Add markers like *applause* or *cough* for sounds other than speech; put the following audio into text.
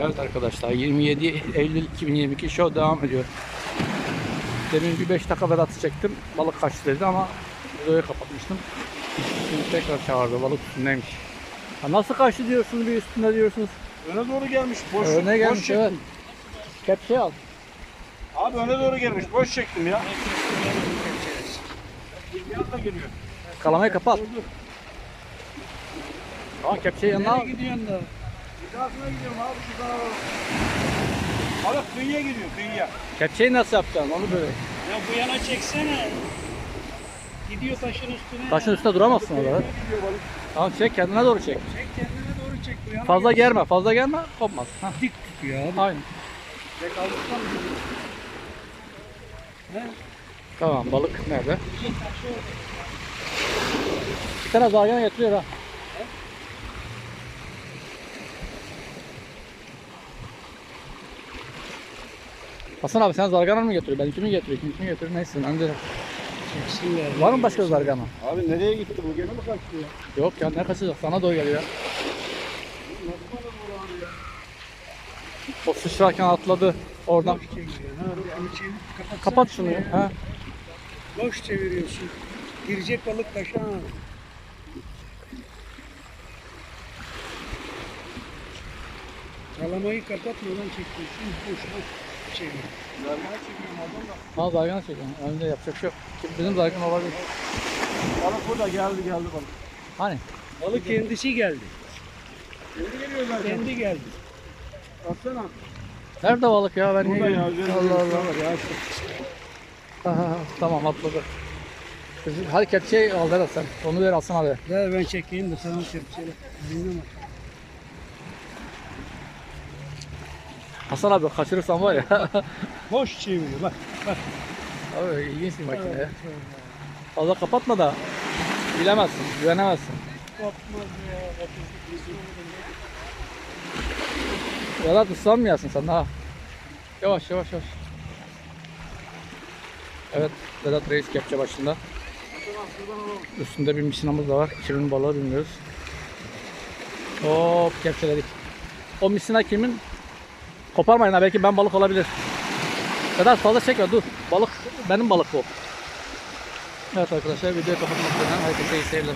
Evet arkadaşlar 27 Eylül 2022 show devam ediyor. Demin bir 5 dakika Vedat'ı çektim. Balık kaçtı dedi ama videoyu kapatmıştım. Şimdi tekrar çağırdı. Balık üstündeymiş. Ha, nasıl kaçtı diyorsunuz bir üstünde diyorsunuz. Öne doğru gelmiş. Boş, Öne boş gelmiş çektim. evet. Kepçeyi al. Abi öne doğru gelmiş. Boş çektim ya. Anda geliyor. Kalamayı kapat. Tamam kepçeyi yanına al. gidiyorsun da? Hizasına gidiyorum abi. şu tarafa. Balık kıyıya gidiyor kıyıya. Kepçeyi nasıl yapacaksın onu böyle. Ya bu yana çeksene. Gidiyor taşın üstüne. Taşın üstünde duramazsın orada. Gidiyor balık. Tamam çek kendine doğru çek. Çek kendine doğru çek bu yana. Fazla germe fazla germe kopmaz. Hah, dik tutuyor abi. Aynen. Tek aldıktan Tamam balık nerede? Bir tane zargana getiriyor ha. Hasan abi sen zargana mı getiriyor? Ben ikimi getiriyor. Kim kimi getiriyor? Neyse önce. Var mı başka zargana? Abi nereye gitti bu? Gene mi kaçtı ya? Yok ya ne kaçacak? Sana doğru geliyor. O sıçrarken atladı. Oradan. Boş çeviriyor. Ha, onu çevir. Kapatsana Kapat şunu. ya, Ha. Boş çeviriyorsun. Girecek balık taşa. Kalamayı kapatmadan çekiyorsun. Boş boş çevir. Zargana çekiyorum oradan da. Ha zargana çekiyorum. Önde yapacak bir şey yok. Şimdi Bizim zargana olabilir. Balık burada geldi geldi balık. Hani? Balık kendisi geldi. Kendi geliyor zaten. Kendi geldi. Baksana. Nerede balık ya? Ben Burada ya, Allah Allah. var ya. Aha, tamam atladı. Kızım, Hadi kepçeyi al Vedat sen. Onu ver alsın abi. Ver ben çekeyim de sana tepsiyle. Dinleme. Hasan abi kaçırırsan var ya. *laughs* Boş çeviriyor bak. abi ilginç bir makine ya. Fazla kapatma da bilemezsin, güvenemezsin. Kopmaz ya. Vedat ıslanmayasın sen daha. Yavaş yavaş yavaş. Evet Vedat Reis kepçe başında. Üstünde bir misinamız da var. Kimin balığı bilmiyoruz. Hop kepçeledik. O misina kimin? Koparmayın ha belki ben balık olabilir. Vedat fazla çekme dur. Balık benim balık bu. Evet arkadaşlar videoyu kapatmak üzere. Herkese iyi seyirler.